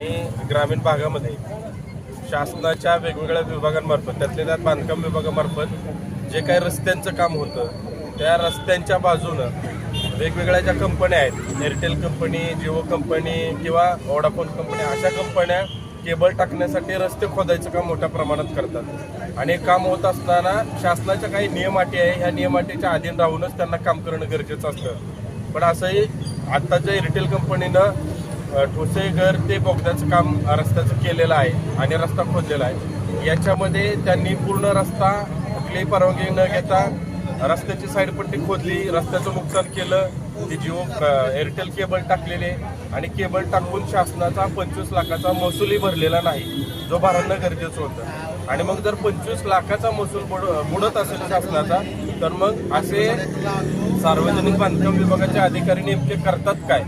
आणि ग्रामीण भागामध्ये शासनाच्या वेगवेगळ्या विभागांमार्फत त्यातल्या त्यात बांधकाम विभागामार्फत जे काही रस्त्यांचं काम होतं त्या रस्त्यांच्या बाजूनं वेगवेगळ्या ज्या कंपन्या आहेत एअरटेल कंपनी जिओ कंपनी किंवा वोडाफोन कंपनी अशा कंपन्या केबल टाकण्यासाठी रस्ते खोदायचं काम मोठ्या प्रमाणात करतात. आणि काम होत असताना शासनाच्या काही नियमाटी आहे ह्या नियमाटीच्या अधीन राहूनच त्यांना काम करणं गरजेचं असतं. पण असंही आत्ताच्या एअरटेल कंपनीनं ठोसे ठोसेघर ते बोगद्याचं काम रस्त्याचं केलेलं आहे आणि रस्ता खोदलेला आहे. याच्यामध्ये त्यांनी पूर्ण रस्ता कुठलीही परवानगी न घेता रस्त्याची साईडपट्टी खोदली रस्त्याचं नुकसान केलं ती जिओ एअरटेल केबल टाकलेले आणि केबल टाकून शासनाचा पंचवीस लाखाचा महसूलही भरलेला नाही जो भरणं गरजेचं होतं. आणि मग जर पंचवीस लाखाचा महसूल बुड- बुडत असेल शासनाचा तर मग असे सार्वजनिक बांधकाम विभागाच्या अधिकारी नेमके करतात काय?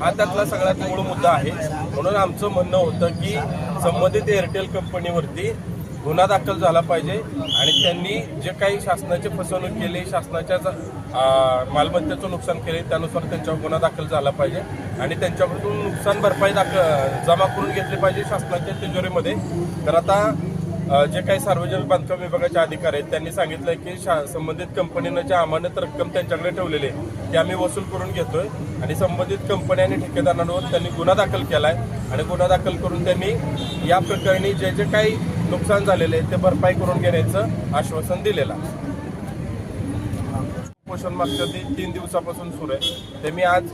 हा त्यातला सगळ्यात मूळ मुद्दा आहे. म्हणून आमचं म्हणणं होतं की संबंधित एअरटेल कंपनीवरती गुन्हा दाखल झाला पाहिजे आणि त्यांनी जे काही शासनाची फसवणूक केली शासनाच्या मालमत्तेचं नुकसान केले त्यानुसार त्यांच्यावर गुन्हा दाखल झाला पाहिजे आणि त्यांच्याकडून नुकसान भरपाई दाखल जमा करून घेतली पाहिजे शासनाच्या तिजोरीमध्ये. तर आता जे काही सार्वजनिक बांधकाम विभागाचे अधिकारी आहेत त्यांनी सांगितलं की शा- संबंधित कंपनीनं जे अमानत रक्कम त्यांच्याकडे ठेवलेली आहे ते आम्ही वसूल करून घेतोय. आणि संबंधित कंपनी आणि ठेकेदारांवर त्यांनी गुन्हा दाखल केला आहे आणि गुन्हा दाखल करून त्यांनी या प्रकरणी जे जे काही नुकसान झालेले आहे ते भरपाई करून घेण्याचं आश्वासन दिलेलं आहे. पोषण मागच्या ती- तीन दिवसापासून सुरू आहे. ते मी आज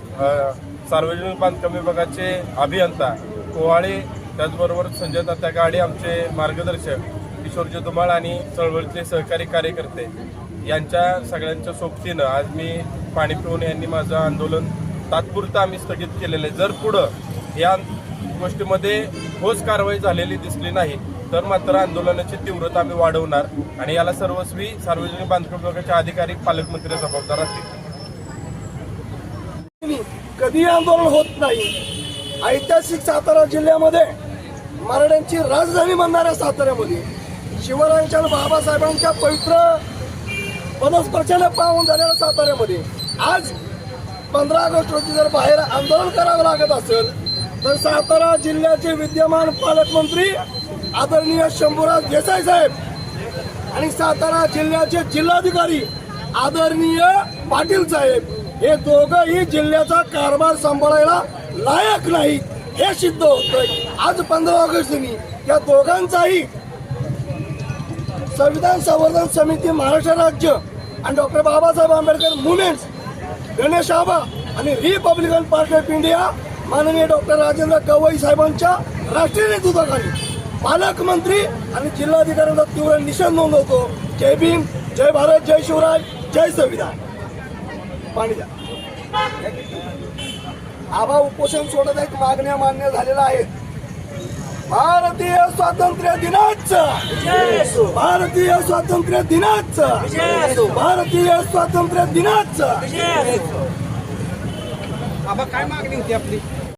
सार्वजनिक बांधकाम विभागाचे अभियंता कोहाळे त्याचबरोबर संजय तात्या गाडे आमचे मार्गदर्शक किशोरजी धुमाळ आणि चळवळीचे सहकारी कार्यकर्ते यांच्या सगळ्यांच्या सोबतीनं आज मी पाणी पिऊन यांनी माझं आंदोलन तात्पुरतं आम्ही स्थगित केलेलं आहे. जर पुढं या गोष्टीमध्ये ठोस कारवाई झालेली दिसली नाही तर मात्र आंदोलनाची तीव्रता आम्ही वाढवणार आणि याला सर्वस्वी सार्वजनिक बांधकाम विभागाचे अधिकारी पालकमंत्री जबाबदार असतील. कधी आंदोलन होत नाही. ऐतिहासिक सातारा जिल्ह्यामध्ये मराठ्यांची राजधानी बनणाऱ्या साताऱ्यामध्ये शिवरायांच्या बाबासाहेबांच्या पवित्र वनस्पर्शाला पाहून झालेल्या साताऱ्यामध्ये आज पंधरा ऑगस्ट रोजी जर बाहेर आंदोलन करावं लागत असेल तर सातारा जिल्ह्याचे विद्यमान पालकमंत्री आदरणीय शंभूराज देसाई साहेब आणि सातारा जिल्ह्याचे जिल्हाधिकारी आदरणीय पाटील साहेब हे दोघंही जिल्ह्याचा कारभार सांभाळायला लायक नाहीत. हे सिद्ध होतंय. आज पंधरा ऑगस्टनी या दोघांचाही संविधान संवर्धन समिती महाराष्ट्र राज्य आणि डॉक्टर बाबासाहेब आंबेडकर मुवमेंट्स गणेश आबा आणि रिपब्लिकन पार्टी ऑफ इंडिया माननीय डॉक्टर राजेंद्र गवई साहेबांच्या राष्ट्रीय नेतृत्वाखाली पालकमंत्री आणि जिल्हाधिकाऱ्यांचा तीव्र निषेध नोंदवतो. जय भीम जय भारत जय शिवराय जय संविधान. पाणी द्या. आबा उपोषण सोडत एक मागण्या मान्य झालेल्या आहेत. भारतीय स्वातंत्र्य दिनाचं. भारतीय स्वातंत्र्य दिनाचं. भारतीय स्वातंत्र्य दिनाचं. काय मागणी होती आपली?